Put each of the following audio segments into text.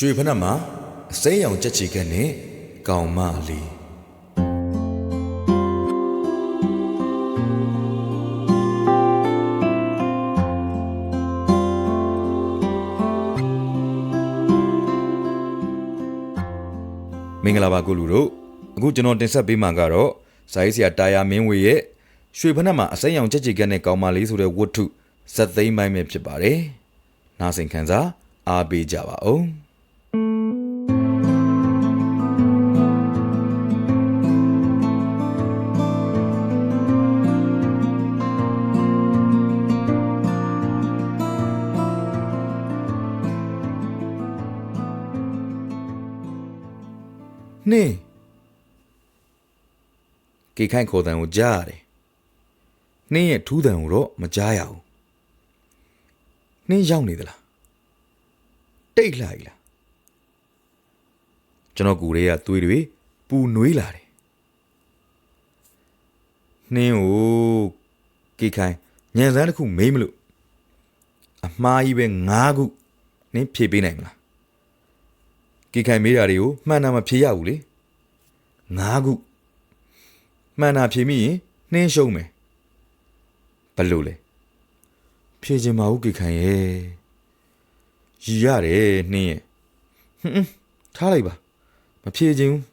ရွှေဖနက်မှာအစိမ်းရောင်ကြက်ချီကက်နဲ့ကောင်မလေးမင်္ဂလာပါကိုလူတို့အခုကျွန်တော်တင်ဆက်ပေးမှာကတော့ဇာရေးဆရာတာယာမင်းဝေရဲ့ရွှေဖနက်မှာအစိမ်းရောင်ကြက်ကြည်ကက်နဲ့ကောင်းမလေးဆိုတဲ့ဝတ္ထုဇက်သိမ်းပိုင်းပဲဖြစ်ပါတယ်။နားဆင်ခံစားအားပေးကြပါဦး။ ကေခိုင်ခေါ်တန်ကိုကြားရတယ်နှင်းရဲ့ထူးတန်ကိုတော့မကြားရဘူးနှင်းရောက်နေသလားတိတ်လာ ਈ လားကျွန်တော်ကူတွေကသွေးတွေပူနွေးလာတယ်နှင်းကိုကေခိုင်ညံစမ်းတစ်ခုမေးမလို့အမှားကြီးပဲ၅ခုနှင်းဖြေပေးနိုင်မလားကေခိုင်မေးတာတွေကိုမှန်တာမဖြေရဘူးလေငါးခု မှန်တာဖြေမိရင်နှင်းရှုံးမယ်ဘယ်လို့လဲဖြေချင်ပါဘူးကေခိုင်ရဲ့ရည်ရတယ်နှင်းရဲ့ဟွန်းဟွန်းထားလိုက်ပါမဖြေချင်ဘူး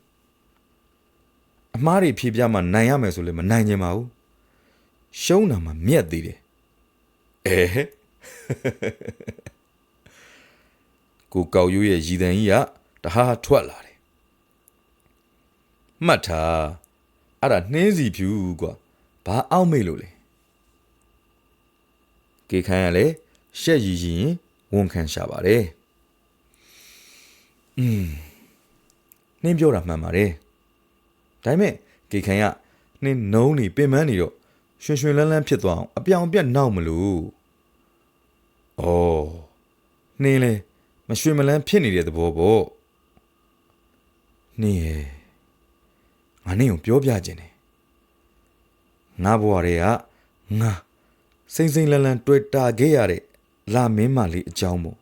အမားတွေဖြေပြမှနိုင်ရမယ်ဆိုလည်းမနိုင်ချင်ပါဘူးရှုံးတာမှမြက်သေးတယ်အဲဟဲ့ကိုကောက်ရိုးရဲ့ရည်တန်ကြီးကတဟားထွက်လာတယ်မှတ်ထား အဲ့ဒါနှင်းစီဖြူကွာဘာအောက်မေ့လို့လဲကေခိုင်းရလဲရှက်ရည်ရင်ဝန်ခံရှာပါတယ်อืมနှင်းပြောတာမှန်ပါတယ်ဒါပေမဲ့ကေခိုင်ကနှင်းနုံးနေပင်ပန်းနေတော့ရွှင်ရွှင်လန်းလန်းဖြစ်သွားအောင်အပြောင်အပြက်နောက်မလို့ဩနှင်းလဲမရွှေမလန်းဖြစ်နေတဲ့သဘောပေါ့နှင်းရဲ့ ငါနှင်းကိုပြောပြခြင်းတယ်ငါဘဝတွေကငါစိမ့်စိမ့်လန်းလန်းတွေ့တာခဲ့ရတဲ့လာမင်းမလေးအကြောင်းပေါ့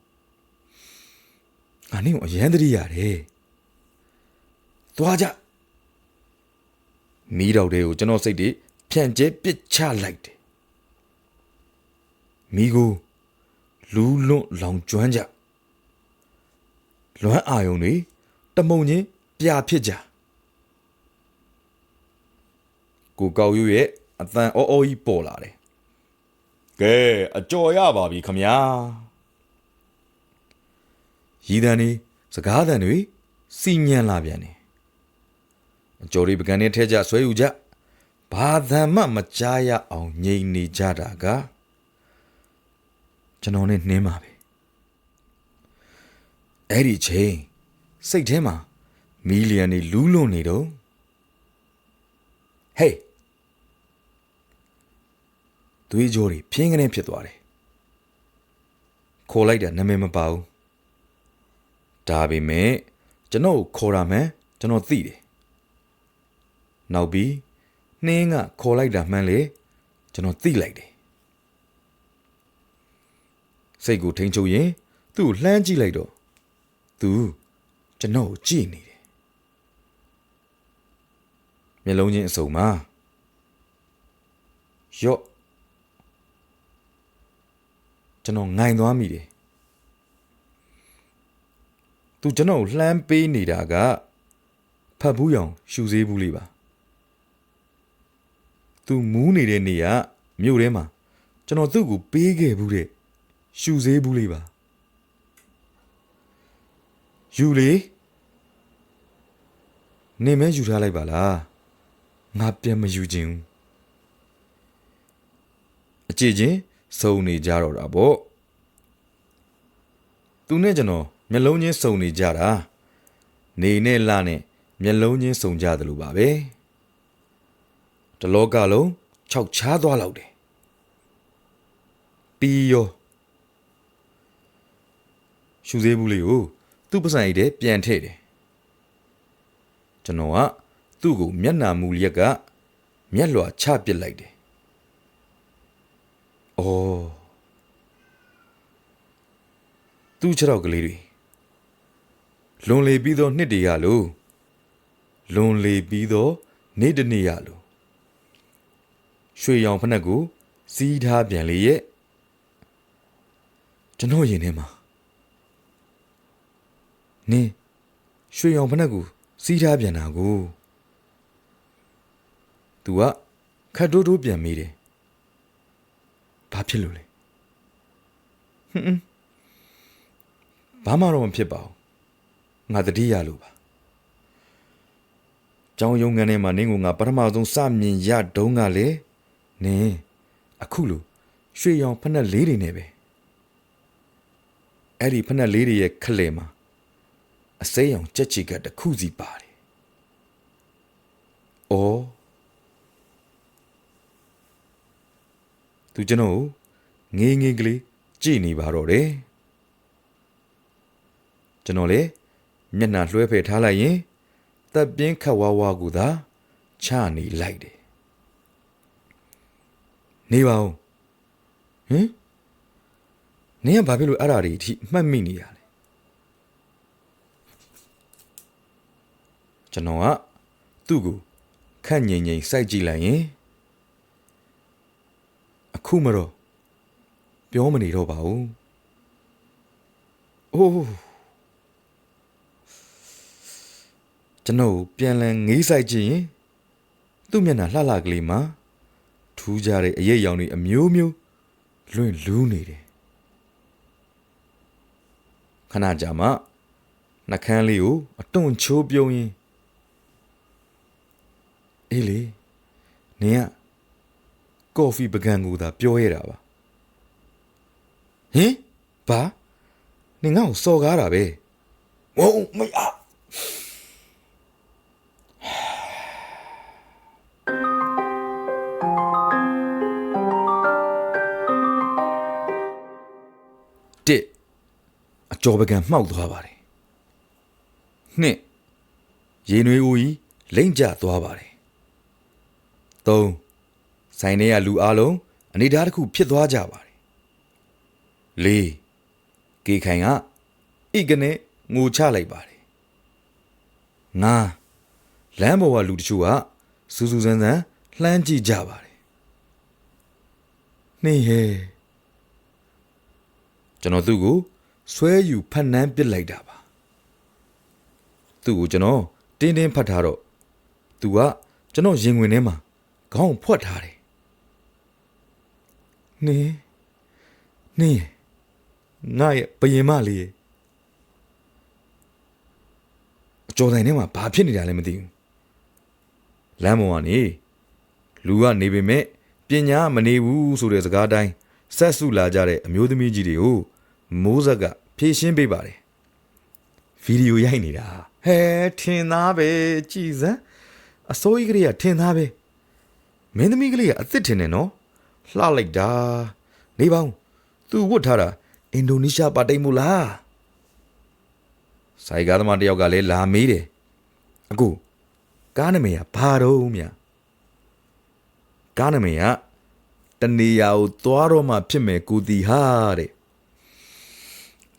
ငါနှင်းကိုအရန်တရိရတယ်သွားကြမီးတော်တွေကိုကျွန်တော်စိတ်တွေဖြန့်ကျဲပစ်ချလိုက်တယ်မီးကိုလူးလွန့်လောင်ကျွမ်းကြလွမ်းအာယုံတွေတမုံချင်းပြာဖြစ်ကြ ကိုကောက်ရွရဲ့အတန်အောအောကြီးပေါ်လာတယ်ကဲအကြော်ရပါပြီခမညာရီတန်နေစကားတန်တွေစီညံလာပြန်တယ်အကြော်တွေပကံနဲ့ထဲကြဆွဲယူကြဘာသံမှမကြားရအောင်ငြိမ်နေကြတာကကျွန်တော်နဲ့နှင်းပါပဲအဲ့ဒီချိန်စိတ်ထဲမှာမီလီယံတွေလူးလွန်နေတော့ ဟေးသွေးကြောတွေပြင်းကနေဖြစ်သွားတယ်ခေါ်လိုက်တာနာမည်မပါဘူးဒါပေမဲ့ကျွန်တော်ကိုခေါ်တာမှန်ကျွန်တော်သိတယ်နောက်ပြီးနှင်းကခေါ်လိုက်တာမှန်လေကျွန်တော်သိလိုက်တယ်စိတ်ကိုထိန်ချုပ်ရင်သူ့ကိုလှမ်းကြည့်လိုက်တော့သူကျွန်တော်ကိုကြည့်နေတယ် မျက်လုံးချင်းအစုံမှာယော့ကျွန်တော်ငိုင်သွားမိတယ်သူကျွန်တော်ကိုလှမ်းပေးနေတာကဖတ်ဘူးရောင်ရှူသေးဘူးလေးပါသူမူးနေတဲ့နေရမြို့ထဲမှာကျွန်တော်သူ့ကိုပေးခဲ့ဘူးတဲ့ရှူသေးဘူးလေးပါယူလေနေမဲယူထားလိုက်ပါလား ငါပြန်မယူခြင်းဘူးအကြည့်ချင်းစုံနေကြတော့တာပေါ့သူနဲ့ကျွန်တော်မျက်လုံးချင်းစုံနေကြတာနေနဲ့လနဲ့မျက်လုံးချင်းစုံကြတယ်လို့ပါပဲတလောကလုံးခြောက်ချားသွားလောက်တယ်ပြီးရောရှူသေးဘူးလေးကိုသူ့ပစံအိတ်ထဲပြန်ထည့်တယ်ကျွန်တော်က သူ့ကိုမျက်နှာမူလျက်ကမျက်လွှာချပစ်လိုက်တယ်အော်သူ့ခြေထောက်ကလေးတွေလွန်လေပြီးသောနှစ်တည်းရလို့လွန်လေပြီးသောနေ့တစ်နေ့ရလို့ရွှေရောင်ဖက်နှက်ကိုစီးထားပြန်လေရဲ့ကျွန်တော်ရင်ထဲမှာနင်းရွှေရောင်ဖက်နှက်ကိုစီးထားပြန်တာကို သူကခတ်တိုးတိုးပြန်မိတယ်ဘာဖြစ်လို့လဲဟွန်းဘာမှတော့မဖြစ်ပါဘူးငါတတိယလို့ပါကျောင်းရုံးခန်းထဲမှာနင်းကိုငါပထမဆုံးစမြင်ရတုံးကလေနင်းအခုလို့ရွှေရောင်ဖက်နှက်လေးတွေနဲ့ပဲအဲ့ဒီဖက်နှက်လေးတွေရဲ့ခလဲမှာအစိမ်းရောင်ကြက်ချီကတစ်ခုစီပါတယ်။အော် သူကျွန်တော်ကိုငေးငေးကလေးကြည့်နေပါတော့တယ်။ကျွန်တော်လေမျက်နှာလွှဲဖယ်ထားလိုက်ရင်တပ်ပြင်းခတ်ဝါးဝါးကိုသာချနေလိုက်တယ်။နေပါဦး။ဟင်နင်ကဘာဖြစ်လို့အဲ့ဓာတွေအထိမှတ်မိနေရလဲကျွန်တော်ကသူ့ကိုခန့်ငိမ့်ငိမ့်စိုက်ကြည့်လိုက်ရင် အခုမတော့ပြောမနေတော့ပါဘူး။အိုးကျွန်တော်ပြန်လည်ငေးဆိုင်ကြည့်ရင်သူ့မျက်နှာလှလှကလေးမှာထူးခြားတဲ့အရေးအယောင်တွေအမျိုးမျိုးလွင့်လူးနေတယ်။ခဏကြာမှနှကန်းလေးကိုအတွန့်ချိုးပြုံးရင်အေးလေနင်က ကော်ဖီပကံကိုသာပြောရတာပါဟင်ဘာနင်ငါ့ကိုစော်ကားတာပဲဝုံမရတစ်အကျော်ပကံမှောက်သွားပါတယ်နှစ်ရေနွေးဦးကြီးလိမ့်ကျသွားပါတယ်။၃ ဆိုင်ထဲကလူအလုံးအနေဓာတ်တစ်ခုဖြစ်သွားကြပါတယ်။၄ကေခိုင်ကဣကနေငိုချလိုက်ပါတယ်။၅လမ်းပေါ်ကလူတချို့ကစူးစူးဆန်းဆန်းလှမ်းကြည့်ကြပါတယ်။နှင်းဟဲကျွန်တော်သူ့ကိုဆွဲယူဖတ်နှမ်းပစ်လိုက်တာပါ။သူ့ကိုကျွန်တော်တင်းတင်းဖတ်ထားတော့သူကကျွန်တော်ရင်ဝင်ထဲမှာခေါင်းဖွက်ထားတယ် နင်းနင်းငါရဲ့ဘယင်မလေးရဲ့အကျော်တိုင်းထဲမှာဘာဖြစ်နေတာလဲမသိဘူးလမ်းပေါ်ကနေလူကနေပေမဲ့ပညာမနေဘူးဆိုတဲ့စကားတိုင်းဆက်စုလာကြတဲ့အမျိုးသမီးကြီးတွေကိုမိုးဆက်ကဖြည့်ရှင်းပေးပါတယ်ဗီဒီယိုရိုက်နေတာဟဲထင်သားပဲကြည်စမ်းအစိုးရကလေးကထင်သားပဲမင်းသမီးကလေးကအစ်စ်ထင်တယ်နော် လှလိုက်တာနေပေါင်းသူဝတ်ထားတာအင်ဒိုနီးရှားပါတိတ်မို့လားဆိုင်ကားသမားတယောက်ကလည်းလာမေးတယ်အခုကားနမိတ်ကဘာတော့မြကားနမိတ်ကတနေရာကိုသွားတော့မှဖြစ်မယ်ကိုတီဟာတဲ့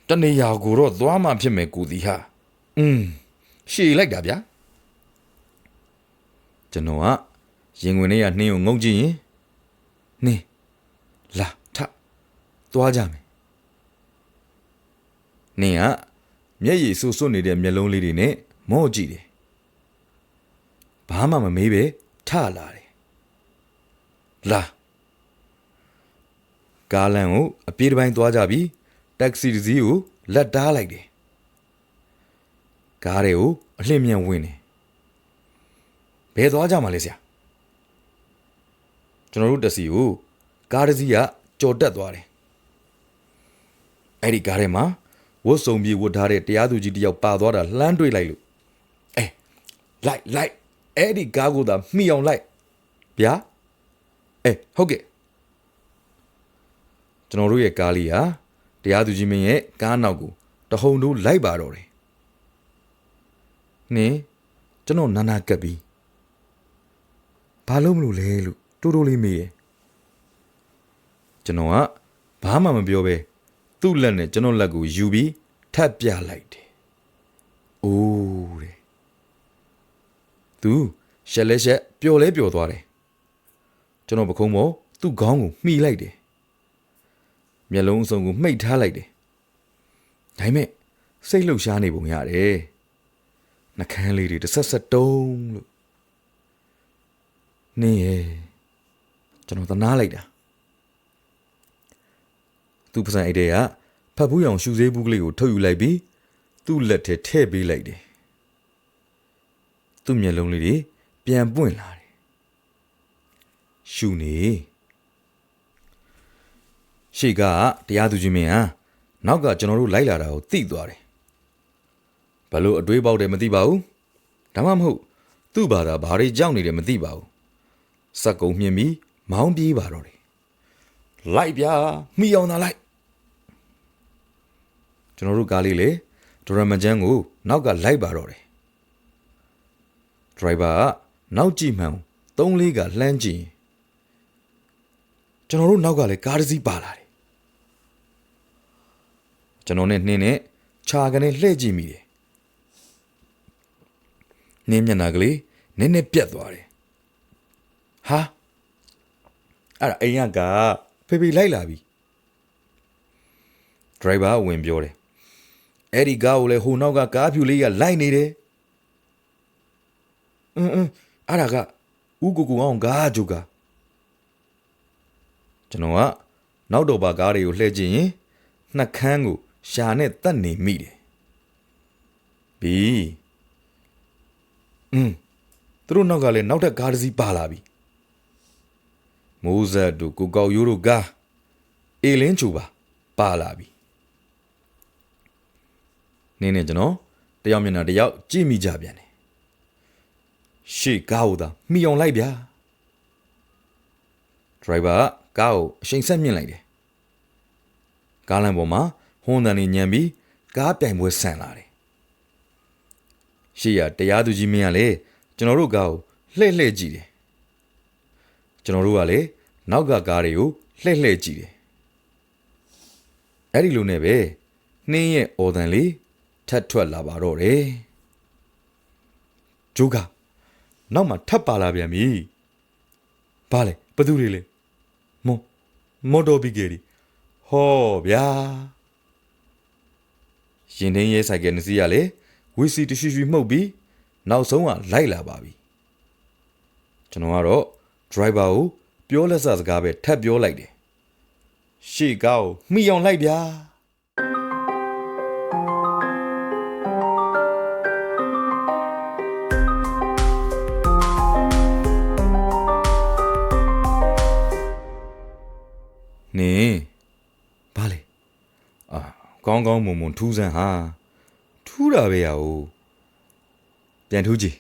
တနေရာကိုတော့သွားမှဖြစ်မယ်ကိုဒီဟာอืมရှည်လိုက်တာဗျာကျွန်တော်ကရင်ဝင်ထဲကနှင်းကိုငုံကြည့်ရင် နှင်းလာထသွားကြမယ်နှင်းကမျက်ရည်ဆူဆွနေတဲ့မျက်လုံးလေးတွေနဲ့မော့ကြည့်တယ်ဘာမှမမေးပဲထလာတယ်လာကားလမ်းကိုအပြေးတစ်ပိုင်းသွားကြပြီးတက္ကစီတစ်စီးကိုလက်တားလိုက်တယ်ကားတွေကိုအလှည့်မြန်ဝင်တယ်ဘယ်သွားကြမှာလဲဆရာ ကျွန်တော်တို့တက်စီကိုကားတစ်စီးကကြော်တက်သွားတယ်အဲ့ဒီကားထဲမှာဝတ်စုံပြေဝတ်ထားတဲ့တရားသူကြီးတစ်ယောက်ပါသွားတာလှမ်းတွေ့လိုက်လို့အဲလိုက်လိုက်အဲ့ဒီကားကိုသာမှီအောင်လိုက်ဗျာအဲဟုတ်ကဲ့ကျွန်တော်တို့ရဲ့ကားလေးဟာတရားသူကြီးမင်းရဲ့ကားနောက်ကိုတဟုန်တို့လိုက်ပါတော့တယ်။နင်းကျွန်တော်နာနာကပ်ပြီးဘာလို့မလို့လဲလို့ တိုးတိုးလေးမေးရယ်ကျွန်တော်ကဘာမှမပြောပဲသူ့လက်နဲ့ကျွန်တော်လက်ကိုယူပြီးထပ်ပြလိုက်တယ်။အိုးတဲ့သူရှက်လဲရှက်ပျော်လဲပျော်သွားတယ်ကျွန်တော်ပခုံးပေါ်သူ့ခေါင်းကိုမှီလိုက်တယ်မျက်လုံးအစုံကိုမှိတ်ထားလိုက်တယ်ဒါပေမဲ့စိတ်လှုပ်ရှားနေပုံရတယ်နှကန်းလေးတွေတစ်ဆက်ဆက်တုံးလို့နင်းရဲ့ ကျွန်တော်သနာလိုက်တာသူပစံအိတ်တဲ့ကဖတ်ဘူးရောင်ရှူသေးဘူးကလေးကိုထုတ်ယူလိုက်ပြီးသူ့လက်ထဲထည့်ပေးလိုက်တယ်သူ့မျက်လုံးလေးတွေပြန်ပွင့်လာတယ်ရှူနေရှေ့ကတရားသူကြီးမင်းဟာနောက်ကကျွန်တော်တို့လိုက်လာတာကိုသိသွားတယ်ဘလို့အတွေးပေါက်တယ်မသိပါဘူးဒါမှမဟုတ်သူ့ဘာသာဘာတွေကြောက်နေတယ်မသိပါဘူးစက်ကုံမြင်ပြီး မောင်းပြေးပါတော့တယ်လိုက်ဗျာမိအောင်သာလိုက်ကျွန်တော်တို့ကားလေးလေဒရမန်ဂျန်ကိုနောက်ကလိုက်ပါတော့တယ်ဒရိုင်ဘာကနောက်ကြည့်မှန်သုံးလေးကလှမ်းကြည့်ရင်ကျွန်တော်တို့နောက်ကလည်းကားတစ်စီးပါလာတယ်ကျွန်တော်နဲ့နှင်းနဲ့ခြာကနေလှည့်ကြည့်မိတယ်နှင်းမျက်နှာကလေးနည်းနည်းပြတ်သွားတယ်ဟာ အဲ့ဒါအိမ်ကကဖေဖေလိုက်လာပြီဒရိုင်ဘာကဝင်ပြောတယ်အဲ့ဒီကားကိုလည်းဟိုနောက်ကကားဖြူလေးကလိုက်နေတယ်အင်းအင်းအဲ့ဒါကဥကူကူအောင်ကားဂျိုကာကျွန်တော်ကနောက်တော့ပါကားတွေကိုလှည့်ကြည့်ရင်နှက်ခမ်းကိုရှာနဲ့တတ်နေမိတယ်ဘီอืมသူတို့နောက်ကလည်းနောက်ထပ်ကားတစ်စီးပါလာပြီ မိုးဆက်တို့ကိုကောက်ရိုးတို့ကားအေလင်းချူပါပါလာပြီနင်းနဲ့ကျွန်တော်တယောက်မျက်နှာတယောက်ကြည့်မိကြပြန်တယ်ရှေ့ကားဟိုသာမိအောင်လိုက်ဗျာဒရိုင်ဘာကကားကိုအရှိန်ဆက်မြင့်လိုက်တယ်ကားလမ်းပေါ်မှာဟွန်းတန်နေညံပြီးကားပြိုင်ပွဲဆန်လာတယ်ရှေ့ရတရားသူကြီးမင်းကလည်းကျွန်တော်တို့ကားကိုလှည့်လှည့်ကြည့်တယ် ကျွန်တော်တို့ကလည်းနောက်ကကားတွေကိုလှည့်လှည့်ကြည့်တယ်အဲ့ဒီလိုနဲ့ပဲနှင်းရဲ့အော်တန်လေးထတ်ထွက်လာပါတော့တယ်ဂျိုးကနောက်မှထပ်ပါလာပြန်ပြီဘာလဲဘသူတွေလဲမောမော်တော်ဘီဂယ်ဒီဟောဗျာရင်ထင်းရဲဆိုင်ကယ်နှစ်စီးရလေဝီစီတရှိရှိမှုတ်ပြီးနောက်ဆုံးကလိုက်လာပါပြီကျွန်တော်ကတော့ driver ကိုပြောလက်စစကားပဲထပ်ပြောလိုက်တယ်ရှေ့ကားကိုမှီအောင်လိုက်ဗျာနင်းဘာလဲအာကောင်းကောင်းမွန်မွန်ထူးဆန်းဟာထူးတာပဲရအောင်ပြန်ထူးကြည့်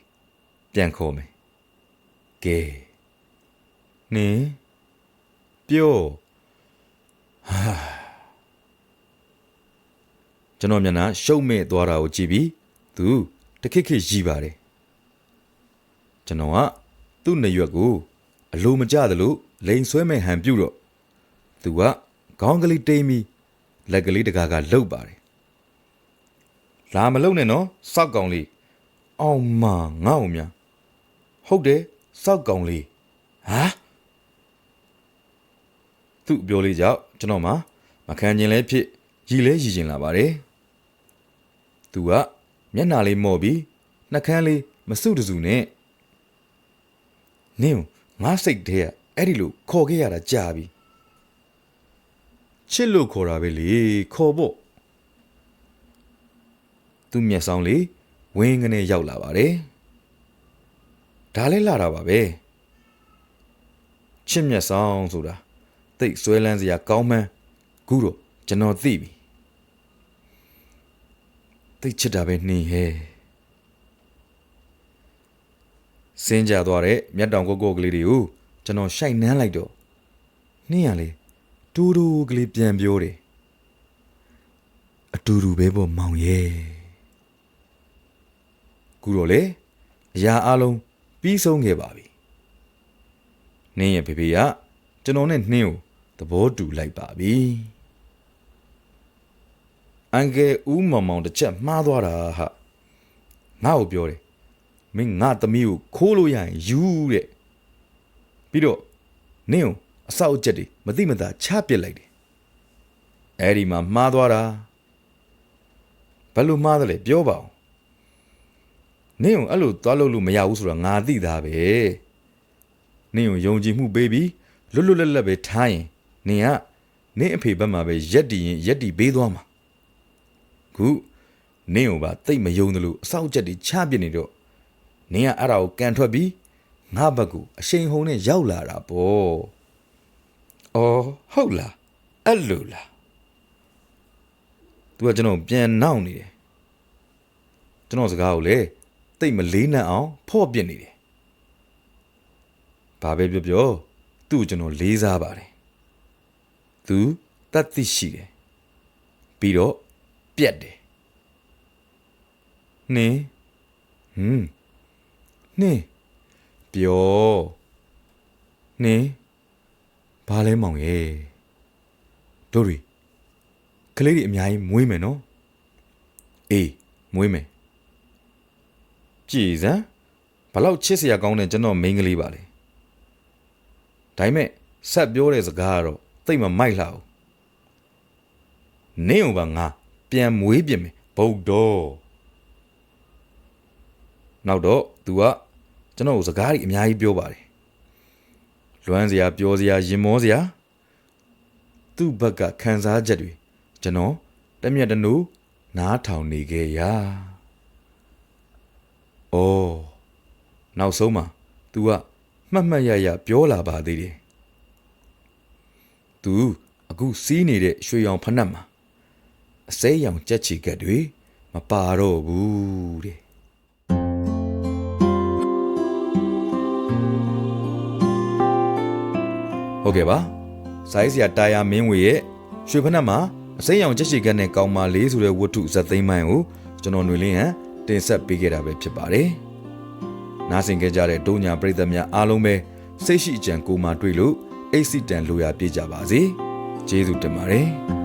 ပြန်ခေါ်မယ်ကဲ နင်းပြောဟာကျွန်တော်မျက်နှာရှုပ်မဲ့သွားတာကိုကြည့်ပြီးသူတခစ်ခစ်ရီးပါတယ်ကျွန်တော်ကသူ့နေရွက်ကိုအလိုမကျသလိုလိန်ဆွဲမဲ့ဟန်ပြုတ်တော့သူကခေါင်းကလေးတိမ်ပြီးလက်ကလေးတကားကလှုပ်ပါတယ်လာမလုံနဲ့နော်စောက်ကောင်လေးအောင်မငါ့ဦးများဟုတ်တယ်စောက်ကောင်လေးဟာ သူ့ပြောလေးကြောင့်ကျွန်တော်မှမခံကျင်လဲဖြစ်ရီလဲရီကျင်လာပါတယ်သူကမျက်နှာလေးမော့ပြီးနှကန်းလေးမစုတစုနဲ့နင်းငါစိတ်ထဲကအဲ့ဒီလိုခေါ်ခဲ့ရတာကြာပြီချစ်လို့ခေါ်တာပဲလေခေါ်ဖို့သူ့မျက်စောင်းလေးဝင်းကနေရောက်လာပါတယ်ဒါလည်းလာတာပါပဲချစ်မျက်စောင်းဆိုတာ တိတ်ဆွဲလန်းစရာကောင်းမှန်းခုတော့ကျွန်တော်သိပြီတိတ်ချစ်တာပဲနှင်းဟဲစင်းကြသွားတဲ့မျက်တောင်ကိုကိုကလေးတွေကိုကျွန်တော်ရှိုက်နှမ်းလိုက်တော့နှင်းရလေတူတူကလေးပြန်ပြောတယ်အတူတူပဲပေါ့မောင်ရဲ့ခုတော့လေအရာအလုံးပြီးဆုံးခဲ့ပါပြီနင်းရဲ့ဖေဖေကကျွန်တော်နဲ့နှင်းကို သဘောတူလိုက်ပါပြီအန်ကယ်ဦးမောင်မောင်တစ်ချက်မှားသွားတာဟာငါ့ကိုပြောတယ်မင်းငါသမီးကိုခိုးလို့ရရင်ယူတဲ့ပြီးတော့နင့်ကိုအဆောက်အကျက်တွေမသိမသာချပစ်လိုက်တယ်အဲ့ဒီမှာမှားသွားတာဘယ်လိုမှားတယ်လဲပြောပါဦးနင့်ကိုအဲ့လိုသွားလို့လို့မရဘူးဆိုတာငါသိသားပဲနင့်ကိုယုံကြည်မှုပေးပြီးလွတ်လွတ်လပ်လပ်ပဲထားရင် နင်ကနင့်အဖေဘက်မှာပဲရက်တည်ရင်ရက်တည်ပေးသွားမှာခုနင့်ကိုပါတိတ်မယုံတယ်လို့အဆောက်အကျက်တွေချပစ်နေတော့နင်ကအဲ့ဒါကိုကန်ထွက်ပြီးငါဘက်ကိုအရှိန်ဟုန်နဲ့ရောက်လာတာပေါ့အော်ဟုတ်လားအဲ့လိုလား तू ကကျွန်တော်ပြန်နောက်နေတယ်ကျွန်တော်စကားကိုလေတိတ်မလေးနက်အောင်ဖော့ပစ်နေတယ်ဘာပဲပြောပြောသူ့ကိုကျွန်တော်လေးစားပါတယ် သူတတ်သိရှိတယ်ပြီးတော့ပြက်တယ်နင်းဟွန်းနင်းပြောနင်းဘာလဲမောင်ရဲ့တို့ရီကလေးတွေအများကြီးမွေးမယ်နော်အေးမွေးမယ်ကြည်စမ်းဘလောက်ချစ်စရာကောင်းတဲ့ကျွန်တော်မိန်းကလေးပါလေဒါပေမဲ့ဆက်ပြောတဲ့စကားကတော့ သိပ်မမိုက်လှဘူးနင်းအောင်ပါငါပြန်မွေးပြင်မယ်ဗုဒ္ဓနောက်တော့ तू ကကျွန်တော်ကိုစကားတွေအများကြီးပြောပါတယ်လွမ်းစရာပြောစရာရင်မောစရာသူ့ဘက်ကခံစားချက်တွေကျွန်တော်တမျက်တနူနားထောင်နေခဲ့ရာ။အော်နောက်ဆုံးမှာ तू ကမှတ်မှတ်ရရပြောလာပါသေးတယ်။ तू အခုစီးနေတဲ့ရွှေရောင်ဖက်နှက်မှာအစိမ်းရောင်ကြက်ချီကက်တွေမပါတော့ဘူးတဲ့။ဟုတ်ကဲ့ပါ။စိုင်းစရာတာယာမင်းဝေရဲ့ရွှေဖက်နှက်မှာအစိမ်းရောင်ကြက်ချီကက်နဲ့ကောင်းပါလေးဆိုတဲ့ဝတ္ထုဇက်သိမ်းပိုင်းကိုကျွန်တော်ຫນွေလင်းဟန်တင်ဆက်ပေးခဲ့တာပဲဖြစ်ပါတယ်။နားဆင်ကြကြတဲ့ဒုညာပရိသတ်များအားလုံးပဲစိတ်ရှိအကြံကိုမှတွေ့လို့ အိတ်စီတန်လိုရာပြည့်ကြပါစေ။ကျေးဇူးတင်ပါတယ်။